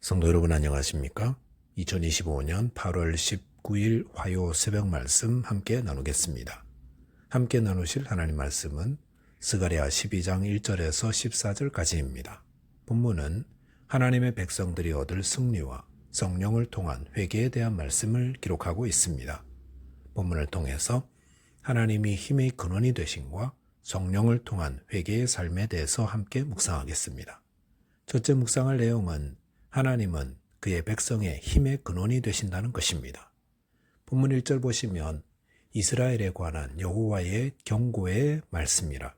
성도 여러분 안녕하십니까? 2025년 8월 19일 화요 새벽 말씀 함께 나누겠습니다. 함께 나누실 하나님 말씀은 스가랴 12장 1절에서 14절까지입니다. 본문은 하나님의 백성들이 얻을 승리와 성령을 통한 회개에 대한 말씀을 기록하고 있습니다. 본문을 통해서 하나님이 힘의 근원이 되신과 성령을 통한 회개의 삶에 대해서 함께 묵상하겠습니다. 첫째 묵상할 내용은 하나님은 그의 백성의 힘의 근원이 되신다는 것입니다. 본문 1절 보시면 이스라엘에 관한 여호와의 경고의 말씀이라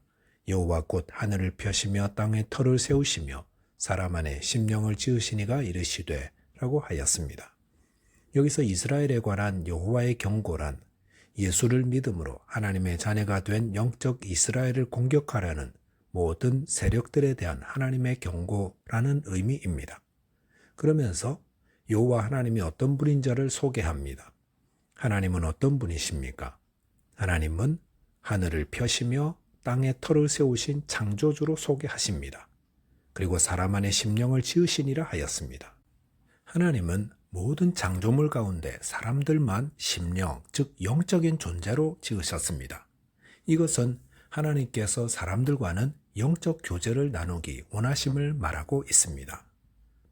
여호와 곧 하늘을 펴시며 땅에 터를 세우시며 사람 안에 심령을 지으시니가 이르시되 라고 하였습니다. 여기서 이스라엘에 관한 여호와의 경고란 예수를 믿음으로 하나님의 자녀가 된 영적 이스라엘을 공격하려는 모든 세력들에 대한 하나님의 경고라는 의미입니다. 그러면서 여호와 하나님이 어떤 분인지를 소개합니다. 하나님은 어떤 분이십니까? 하나님은 하늘을 펴시며 땅에 터를 세우신 창조주로 소개하십니다. 그리고 사람 안에 심령을 지으시니라 하였습니다. 하나님은 모든 창조물 가운데 사람들만 심령, 즉 영적인 존재로 지으셨습니다. 이것은 하나님께서 사람들과는 영적 교제를 나누기 원하심을 말하고 있습니다.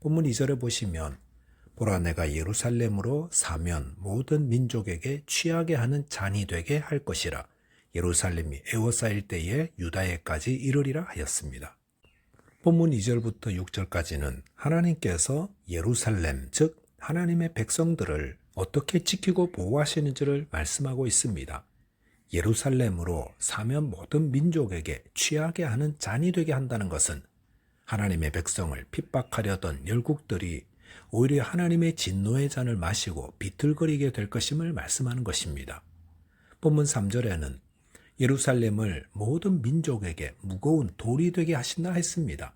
본문 2절에 보시면 보라 내가 예루살렘으로 사면 모든 민족에게 취하게 하는 잔이 되게 할 것이라 예루살렘이 에워싸일 때에 유다에까지 이르리라 하였습니다. 본문 2절부터 6절까지는 하나님께서 예루살렘, 즉 하나님의 백성들을 어떻게 지키고 보호하시는지를 말씀하고 있습니다. 예루살렘으로 사면 모든 민족에게 취하게 하는 잔이 되게 한다는 것은 하나님의 백성을 핍박하려던 열국들이 오히려 하나님의 진노의 잔을 마시고 비틀거리게 될 것임을 말씀하는 것입니다. 본문 3절에는 예루살렘을 모든 민족에게 무거운 돌이 되게 하신다 했습니다.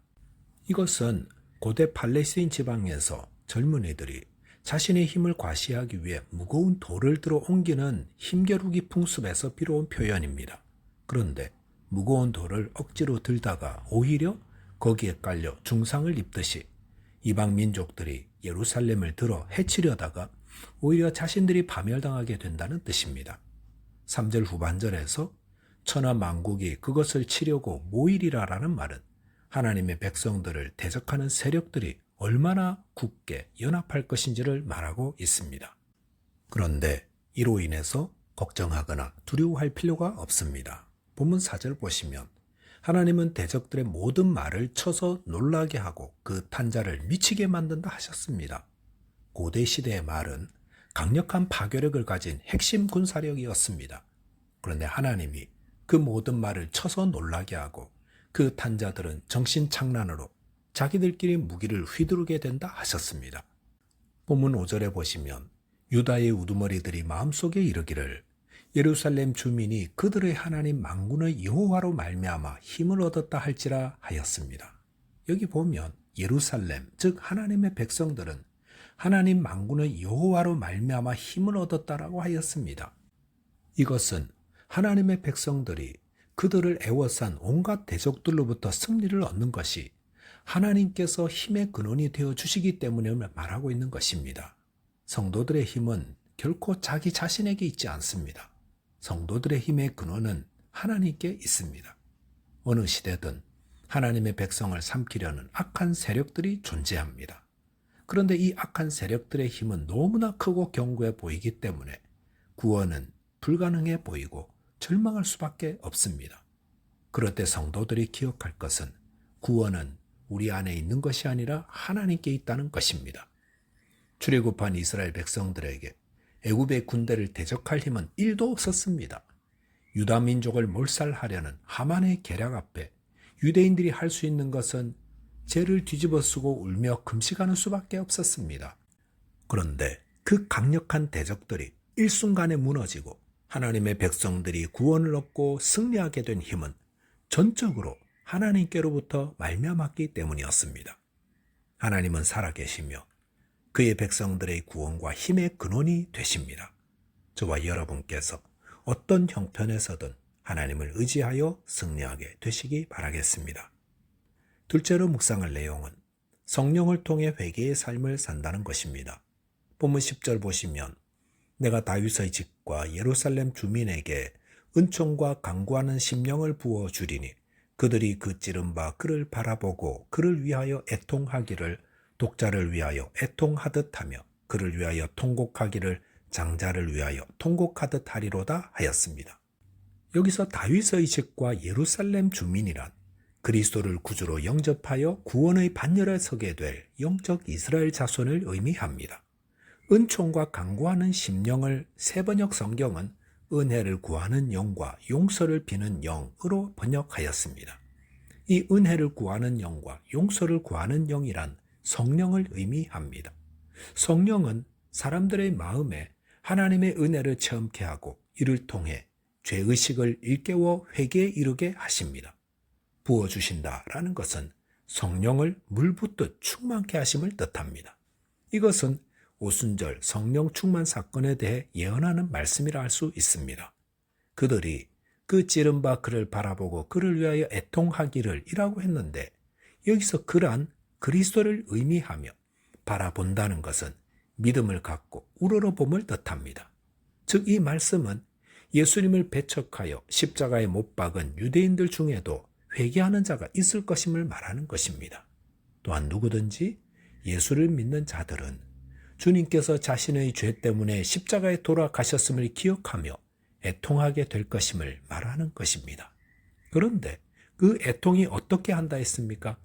이것은 고대 팔레스인 지방에서 젊은이들이 자신의 힘을 과시하기 위해 무거운 돌을 들어 옮기는 힘겨루기 풍습에서 빌어온 표현입니다. 그런데 무거운 돌을 억지로 들다가 오히려 거기에 깔려 중상을 입듯이 이방 민족들이 예루살렘을 들어 해치려다가 오히려 자신들이 파멸당하게 된다는 뜻입니다. 3절 후반절에서 천하 만국이 그것을 치려고 모이리라라는 말은 하나님의 백성들을 대적하는 세력들이 얼마나 굳게 연합할 것인지를 말하고 있습니다. 그런데 이로 인해서 걱정하거나 두려워할 필요가 없습니다. 본문 4절 보시면 하나님은 대적들의 모든 말을 쳐서 놀라게 하고 그 탄자를 미치게 만든다 하셨습니다. 고대 시대의 말은 강력한 파괴력을 가진 핵심 군사력이었습니다. 그런데 하나님이 그 모든 말을 쳐서 놀라게 하고 그 탄자들은 정신착란으로 자기들끼리 무기를 휘두르게 된다 하셨습니다. 본문 5절에 보시면 유다의 우두머리들이 마음속에 이르기를 예루살렘 주민이 그들의 하나님 망군의 여호와로 말미암아 힘을 얻었다 할지라 하였습니다. 여기 보면 예루살렘 즉 하나님의 백성들은 하나님 망군의 여호와로 말미암아 힘을 얻었다라고 하였습니다. 이것은 하나님의 백성들이 그들을 애워싼 온갖 대적들로부터 승리를 얻는 것이 하나님께서 힘의 근원이 되어 주시기 때문에 말하고 있는 것입니다. 성도들의 힘은 결코 자기 자신에게 있지 않습니다. 성도들의 힘의 근원은 하나님께 있습니다. 어느 시대든 하나님의 백성을 삼키려는 악한 세력들이 존재합니다. 그런데 이 악한 세력들의 힘은 너무나 크고 견고해 보이기 때문에 구원은 불가능해 보이고 절망할 수밖에 없습니다. 그럴 때 성도들이 기억할 것은 구원은 우리 안에 있는 것이 아니라 하나님께 있다는 것입니다. 출애굽한 이스라엘 백성들에게 애굽의 군대를 대적할 힘은 1도 없었습니다. 유다 민족을 몰살하려는 하만의 계략 앞에 유대인들이 할 수 있는 것은 죄를 뒤집어 쓰고 울며 금식하는 수밖에 없었습니다. 그런데 그 강력한 대적들이 일순간에 무너지고 하나님의 백성들이 구원을 얻고 승리하게 된 힘은 전적으로 하나님께로부터 말미암았기 때문이었습니다. 하나님은 살아계시며 그의 백성들의 구원과 힘의 근원이 되십니다. 저와 여러분께서 어떤 형편에서든 하나님을 의지하여 승리하게 되시기 바라겠습니다. 둘째로 묵상할 내용은 성령을 통해 회개의 삶을 산다는 것입니다. 본문 10절 보시면 내가 다윗의 집과 예루살렘 주민에게 은총과 강구하는 심령을 부어 주리니 그들이 그 찌른 바 그를 바라보고 그를 위하여 애통하기를 독자를 위하여 애통하듯 하며 그를 위하여 통곡하기를 장자를 위하여 통곡하듯 하리로다 하였습니다. 여기서 다윗의 집과 예루살렘 주민이란 그리스도를 구주로 영접하여 구원의 반열에 서게 될 영적 이스라엘 자손을 의미합니다. 은총과 강구하는 심령을 세번역 성경은 은혜를 구하는 영과 용서를 비는 영으로 번역하였습니다. 이 은혜를 구하는 영과 용서를 구하는 영이란 성령을 의미합니다. 성령은 사람들의 마음에 하나님의 은혜를 체험케 하고 이를 통해 죄의식을 일깨워 회개에 이르게 하십니다. 부어주신다라는 것은 성령을 물 붓듯 충만케 하심을 뜻합니다. 이것은 오순절 성령 충만 사건에 대해 예언하는 말씀이라 할 수 있습니다. 그들이 그 찌른 바 그를 바라보고 그를 위하여 애통하기를 이라고 했는데 여기서 그란 그리스도를 의미하며 바라본다는 것은 믿음을 갖고 우러러봄을 뜻합니다. 즉 이 말씀은 예수님을 배척하여 십자가에 못 박은 유대인들 중에도 회개하는 자가 있을 것임을 말하는 것입니다. 또한 누구든지 예수를 믿는 자들은 주님께서 자신의 죄 때문에 십자가에 돌아가셨음을 기억하며 애통하게 될 것임을 말하는 것입니다. 그런데 그 애통이 어떻게 한다 했습니까?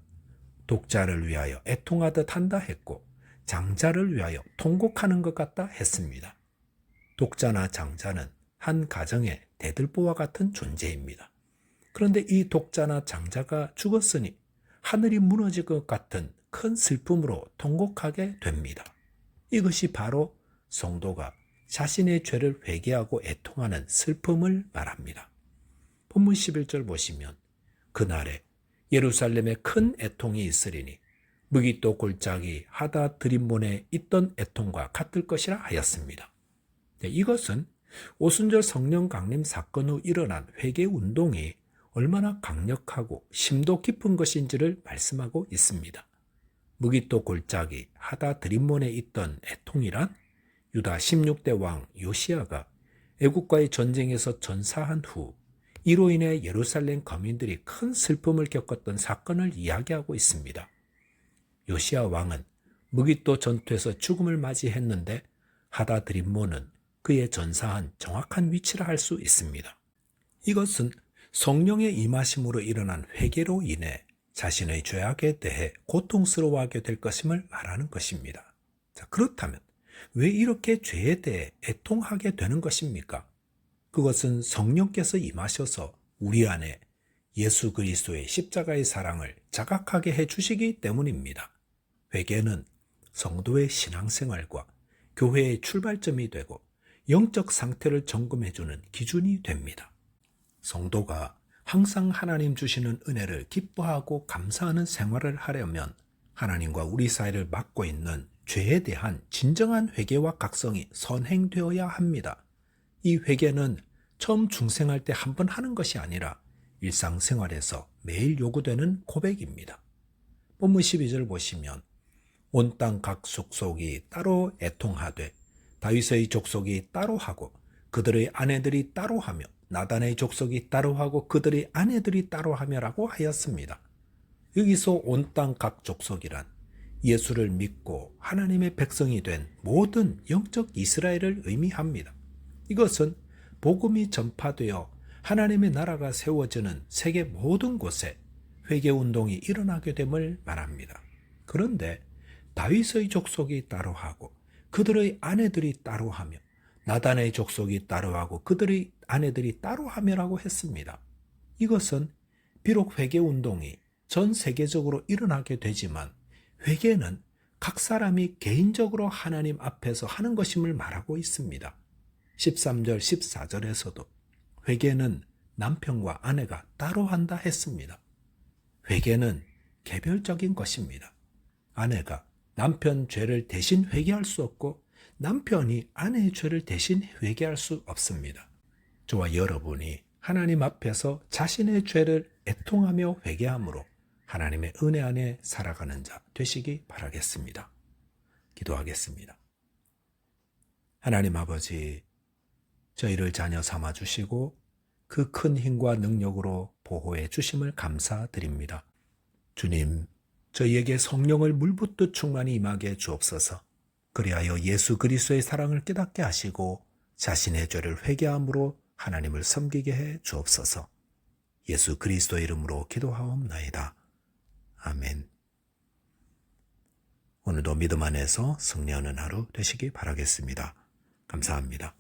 독자를 위하여 애통하듯 한다 했고 장자를 위하여 통곡하는 것 같다 했습니다. 독자나 장자는 한 가정의 대들보와 같은 존재입니다. 그런데 이 독자나 장자가 죽었으니 하늘이 무너질 것 같은 큰 슬픔으로 통곡하게 됩니다. 이것이 바로 성도가 자신의 죄를 회개하고 애통하는 슬픔을 말합니다. 본문 11절 보시면 그날에 예루살렘에 큰 애통이 있으리니 무기 또 골짜기 하다 드림몬에 있던 애통과 같을 것이라 하였습니다. 네, 이것은 오순절 성령 강림 사건 후 일어난 회개 운동이 얼마나 강력하고 심도 깊은 것인지를 말씀하고 있습니다. 무기또 골짜기 하다 드림몬에 있던 애통이란 유다 16대 왕 요시아가 애국과의 전쟁에서 전사한 후 이로 인해 예루살렘 거민들이 큰 슬픔을 겪었던 사건을 이야기하고 있습니다. 요시아 왕은 무기또 전투에서 죽음을 맞이했는데 하다 드림모는 그의 전사한 정확한 위치라 할 수 있습니다. 이것은 성령의 임하심으로 일어난 회개로 인해 자신의 죄악에 대해 고통스러워하게 될 것임을 말하는 것입니다. 자, 그렇다면 왜 이렇게 죄에 대해 애통하게 되는 것입니까? 그것은 성령께서 임하셔서 우리 안에 예수 그리스도의 십자가의 사랑을 자각하게 해 주시기 때문입니다. 회개는 성도의 신앙생활과 교회의 출발점이 되고 영적 상태를 점검해 주는 기준이 됩니다. 성도가 항상 하나님 주시는 은혜를 기뻐하고 감사하는 생활을 하려면 하나님과 우리 사이를 막고 있는 죄에 대한 진정한 회개와 각성이 선행되어야 합니다. 이 회개는 처음 중생할 때 한 번 하는 것이 아니라 일상생활에서 매일 요구되는 고백입니다. 본문 12절 보시면 온 땅각 족속이 따로 애통하되 다윗의 족속이 따로 하고 그들의 아내들이 따로 하며 나단의 족속이 따로 하고 그들의 아내들이 따로 하며라고 하였습니다. 여기서 온 땅 각 족속이란 예수를 믿고 하나님의 백성이 된 모든 영적 이스라엘을 의미합니다. 이것은 복음이 전파되어 하나님의 나라가 세워지는 세계 모든 곳에 회개 운동이 일어나게 됨을 말합니다. 그런데 다윗의 족속이 따로 하고 그들의 아내들이 따로 하며 나단의 족속이 따로 하고 그들의 아내들이 따로 하며라고 했습니다. 이것은 비록 회개 운동이 전 세계적으로 일어나게 되지만 회개는 각 사람이 개인적으로 하나님 앞에서 하는 것임을 말하고 있습니다. 13절, 14절에서도 회개는 남편과 아내가 따로 한다 했습니다. 회개는 개별적인 것입니다. 아내가 남편 죄를 대신 회개할 수 없고 남편이 아내의 죄를 대신 회개할 수 없습니다. 저와 여러분이 하나님 앞에서 자신의 죄를 애통하며 회개함으로 하나님의 은혜 안에 살아가는 자 되시기 바라겠습니다. 기도하겠습니다. 하나님 아버지, 저희를 자녀 삼아 주시고 그 큰 힘과 능력으로 보호해 주심을 감사드립니다. 주님, 저희에게 성령을 물붓듯 충만히 임하게 주옵소서. 그리하여 예수 그리스도의 사랑을 깨닫게 하시고 자신의 죄를 회개함으로 하나님을 섬기게 해 주옵소서. 예수 그리스도 이름으로 기도하옵나이다. 아멘. 오늘도 믿음 안에서 승리하는 하루 되시기 바라겠습니다. 감사합니다.